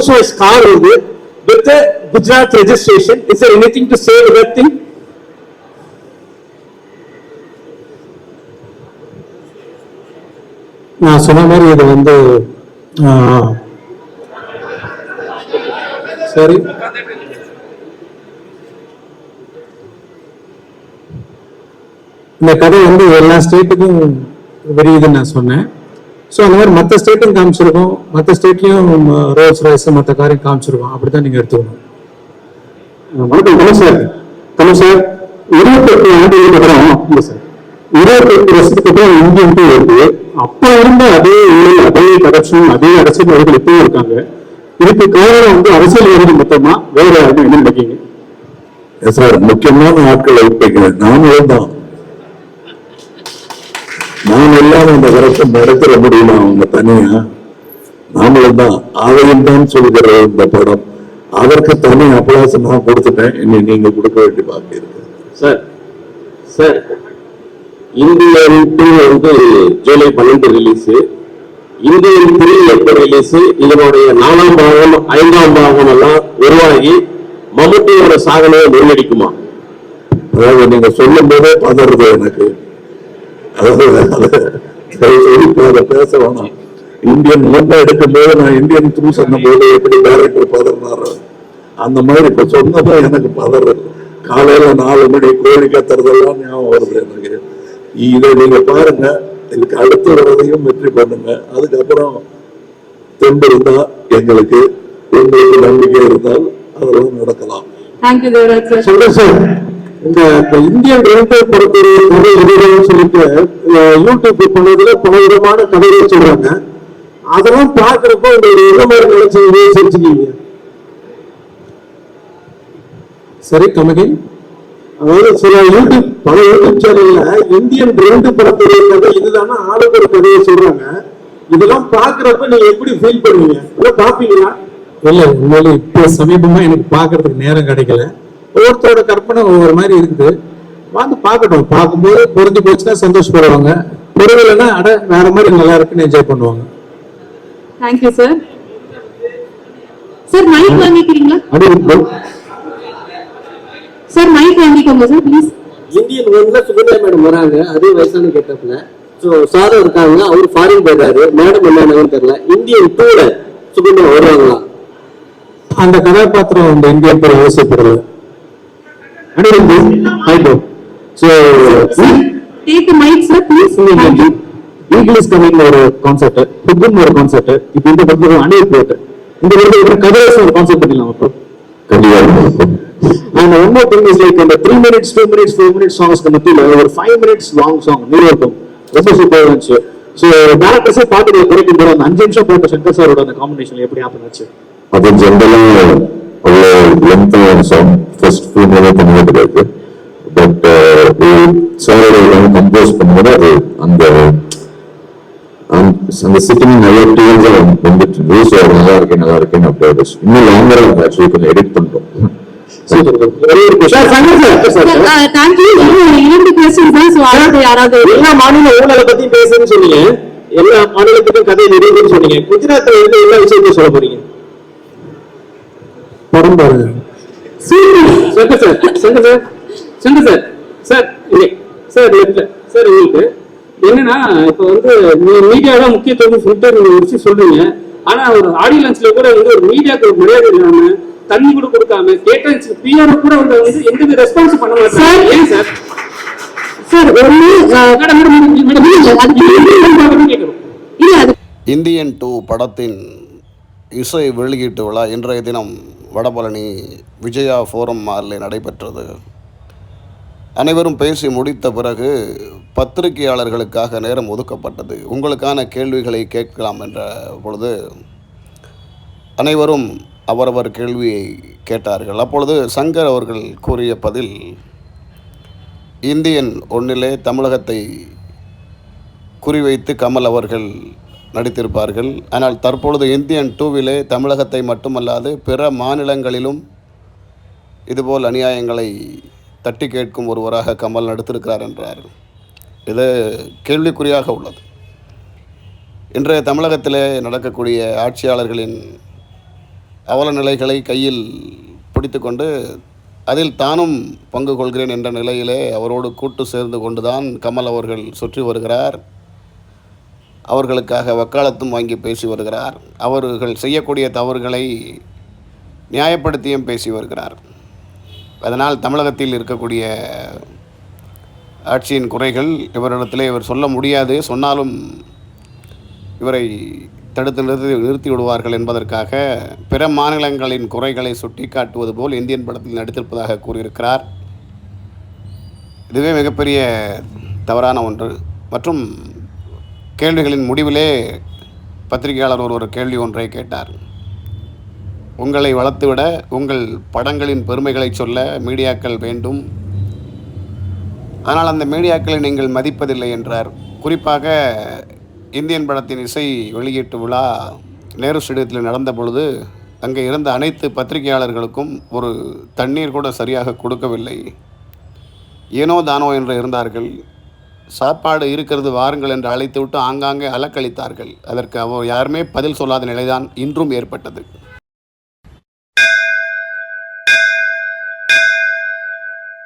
also Royce car வந்து with the Gujarat registration. Is there anything to say with that thing? நான் சொன்ன மாதிரி இது வந்து சரி இந்த கதை வந்து எல்லா ஸ்டேட்டுக்கும் விரியுதுன்னு நான் சொன்னேன் ஸோ அந்த மாதிரி மற்ற ஸ்டேட்டும் காமிச்சிருக்கோம். மற்ற ஸ்டேட்லையும் ரோல்ஸ் ராய்ஸ் மற்ற காரையும் காமிச்சிருக்கோம். அப்படிதான் நீங்க எடுத்துக்கணும். வணக்கம். கமல் சார் கமல் சார் இருபத்தெட்டு ஆண்டுகளுக்கு அப்புறம் இல்லை சார் இருபத்தெட்டு வருஷத்துக்கு அப்புறம் இந்தியன் டூ வருது அப்ப இருந்த அதே ஊழல் அதே கரப்ஷன் அதே அரசியல்வாதிகள் இப்பவும் இருக்காங்க. இதுக்கு காரணம் வந்து அரசியல்வாதிகள் மொத்தமா வேற யாருமே என்ன நினைக்கீங்க சார் முக்கியமான ஆட்களை வைப்பீங்க நாமளும் தான் நாம் இல்லாம அந்த வரத்தை நடத்திட முடியுமா அவங்க தனியா? நாமளும் தான் அதையும் தான் சொல்கிற இந்த படம். அதற்கு தனி அபலாசம் நான் கொடுத்துட்டேன். இனி நீங்க கொடுக்க வேண்டிய பாக்கி இருக்கு. சார் சார் இந்தியன் டூ வந்து ஜூலை பன்னெண்டு ரிலீஸ் இந்தியன் த்ரீ எப்போ ரிலீஸ் இதனுடைய நாலாம் பாகம் ஐந்தாம் பாகம் எல்லாம் உருவாகி மம்முட்டியோட சாதனையை முன்னெடுக்குமா? அதாவது நீங்க சொல்லும் போதே பதறது எனக்கு. அதை பேச வேணாம் இந்தியன் ஒன்றை எடுக்கும் போது நான் இந்தியன் த்ரூ சொன்ன போது எப்படி டைரக்டர் பதறினாரோ? அந்த மாதிரி இப்ப சொன்னதும் எனக்கு பதறது காலையில நாலு மணி கோழி கத்துறதெல்லாம் ஞாபகம் வருது எனக்கு. இதை நீங்க பாருங்க. இதுக்கு அடுத்து வரதையும் வெற்றி பண்ணுங்க. அதுக்கப்புறம் தெம்பு இருந்தா எங்களுக்கு நம்பிக்கை இருந்தால் அதெல்லாம் நடக்கலாம். இந்த இந்தியன் ரயில்வே படத்துடைய இதுன்னு சொல்லிட்டு யூடியூப் பண்ணதுல பல விதமான கதைகள் சொல்றாங்க. அதெல்லாம் பாக்குறப்போ உங்களுக்கு எந்த மாதிரி நினைச்சீங்க சிரிச்சுக்கீங்க சரி கமகி. அதாவது சில யூடியூப் பல யூடியூப் சேனல்ல இந்தியன் ரெண்டு படத்துடைய கதை இதுதானா ஆளுக்கு ஒரு கதையை சொல்றாங்க. இதெல்லாம் பாக்குறப்ப நீங்க எப்படி ஃபீல் பண்ணுவீங்க? இதெல்லாம் பாப்பீங்களா இல்ல உண்மையில இப்ப சமீபமா எனக்கு பாக்குறதுக்கு நேரம் கிடைக்கல. ஒவ்வொருத்தரோட கற்பனை ஒவ்வொரு மாதிரி இருக்குது. வந்து பார்க்கட்டும். பார்க்கும்போது புரிஞ்சு போச்சுன்னா சந்தோஷப்படுவாங்க. புரியலைன்னா அட வேற மாதிரி நல்லா இருக்குன்னு என்ஜாய் பண்ணுவாங்க. Thank you, sir. Sir, mic வாங்கிக்கிறீங்களா? Sir, mic வாங்கிக்கோங்க sir, please. இந்தியன் ஒன்ல சுகன்யா மேடம் வராங்க. அதே வயசான கெட்டப்ல சோ சாரும் இருக்காங்க அவரு ஃபாரின் போயிட்டாரு. மேடம் என்னன்னு தெரியல. இந்தியன் டூல சுகன்யா வருவாங்களா? அந்த கதாபாத்திரம் அந்த Indian Take mic, sir, please. Thank you. English Kavin ஒரு கான்செப்ட் புக்குன்னு ஒரு கான்செப்ட் இப்ப இந்த படத்துல அணில் போட்டு இந்த படத்துல கதரேசன் ஒரு கான்செப்ட் பண்ணிடலாம் அப்போ கண்டிப்பா And one more thing is like அந்த three minutes two minutes four minutes சாங்ஸ்க்கு மத்தியில ஒரு ஃபைவ் மினிட்ஸ் லாங் சாங் நீ இருக்கும் ரொம்ப சூப்பராக இருந்துச்சு. ஸோ டேரக்டர்ஸே போது அந்த அஞ்சு நிமிஷம் போட்ட சங்கர் சாரோட அந்த காம்பினேஷன் எப்படி ஹாப்பன் ஆச்சு? அது ஜென்ரலா அவ்வளோ லென்த்தான சாங் கிடையாது. பட் சாரோட கம்போஸ் பண்ணும்போது அது அந்த அந்த- சிட்டிங் நிறைய டீல்ஸ் வந்துட்டு இருந்தது ஸோ அது நல்லா இருக்கேன் நல்லா இருக்கேன் அப்படி இன்னும் லாங்கரா ஆக்சுவலி கொஞ்சம் எடிட் பண்ணிட்டோம் uh, எல்லா மாநில ஊழலை பத்தி பேசுன்னு சொன்னீங்க. எல்லா மாநிலத்துக்கும் கதை நிறைவுன்னு சொன்னீங்க. குஜராத்ல இருந்து என்ன விஷயத்தை சொல்ல போறீங்க? படம் பாருங்க. Shankar sir Shankar sir Shankar sir sir இல்லை சார் இல்லை சார் உங்களுக்கு என்னன்னா இப்போ வந்து மீடியா தான் முக்கியத்துவம் சொல்லிட்டு நீங்க ஒரு விஷயம் சொல்றீங்க ஆனா ஒரு ஆடியோ லஞ்ச்ல கூட வந்து ஒரு மீடியாக்கு ஒரு மரியாதை இல்லாம தண்ணி கூட கொடுக்காம கேட்ட பிஆர் கூட வந்து வந்து எந்த ரெஸ்பான்ஸ் பண்ண மாட்டாங்க ஏன் சார் சார் uh, அது இந்தியன் டூ படத்தின் இசை வெளியீட்டு விழா இன்றைய தினம் வடபழனி விஜயா ஃபோரம் மாலில் நடைபெற்றது. அனைவரும் பேசி முடித்த பிறகு பத்திரிகையாளர்களுக்காக நேரம் ஒதுக்கப்பட்டது. உங்களுக்கான கேள்விகளை கேட்கலாம் என்ற பொழுது அனைவரும் அவரவர் கேள்வியை கேட்டார்கள். அப்பொழுது சங்கர் அவர்கள் கூறிய பதில் இந்தியன் ஒன்றிலே தமிழகத்தை குறிவைத்து கமல் அவர்கள் நடித்திருப்பார்கள். ஆனால் தற்பொழுது இந்தியன் டூவிலே தமிழகத்தை மட்டுமல்லாது பிற மாநிலங்களிலும் இதுபோல் அநியாயங்களை தட்டி கேட்கும் ஒருவராக கமல் நடித்திருக்கிறார் என்றார். இது கேள்விக்குறியாக உள்ளது. இன்றைய தமிழகத்திலே நடக்கக்கூடிய ஆட்சியாளர்களின் அவல நிலைகளை கையில் பிடித்துக்கொண்டு அதில் தானும் பங்கு கொள்கிறேன் என்ற நிலையிலே அவரோடு கூட்டு சேர்ந்து கொண்டுதான் கமல் அவர்கள் சுற்றி வருகிறார். அவர்களுக்காக வக்காலத்தும் வாங்கி பேசி வருகிறார். அவர்கள் செய்யக்கூடிய தவறுகளை நியாயப்படுத்தியும் பேசி வருகிறார். அதனால் தமிழகத்தில் இருக்கக்கூடிய ஆட்சியின் குறைகள் இவரிடத்திலே இவர் சொல்ல முடியாது. சொன்னாலும் இவரை தடுத்து நிறுத்தி நிறுத்தி விடுவார்கள் என்பதற்காக பிற மாநிலங்களின் குறைகளை சுட்டிக்காட்டுவது போல் இந்தியன் படத்தில் நடித்திருப்பதாக கூறியிருக்கிறார். இதுவே மிகப்பெரிய தவறான ஒன்று. மற்றும் கேள்விகளின் முடிவிலே பத்திரிகையாளர் ஒரு ஒரு கேள்வி ஒன்றை கேட்டார். உங்களை வளர்த்துவிட உங்கள் படங்களின் பெருமைகளை சொல்ல மீடியாக்கள் வேண்டும். ஆனால் அந்த மீடியாக்களை நீங்கள் மதிப்பதில்லை என்றார். குறிப்பாக இந்தியன் படத்தின் இசை வெளியீட்டு விழா நேரு ஸ்டேடியத்தில் நடந்த பொழுது அங்கே இருந்த அனைத்து பத்திரிகையாளர்களுக்கும் ஒரு தண்ணீர் கூட சரியாக கொடுக்கவில்லை. ஏனோ தானோ என்று இருந்தார்கள். சாப்பாடு இருக்கிறது வாருங்கள் என்று அழைத்துவிட்டு ஆங்காங்கே அலக்களித்தார்கள் அதற்கு அவர் யாருமே பதில் சொல்லாத நிலைதான் இன்றும் ஏற்பட்டது.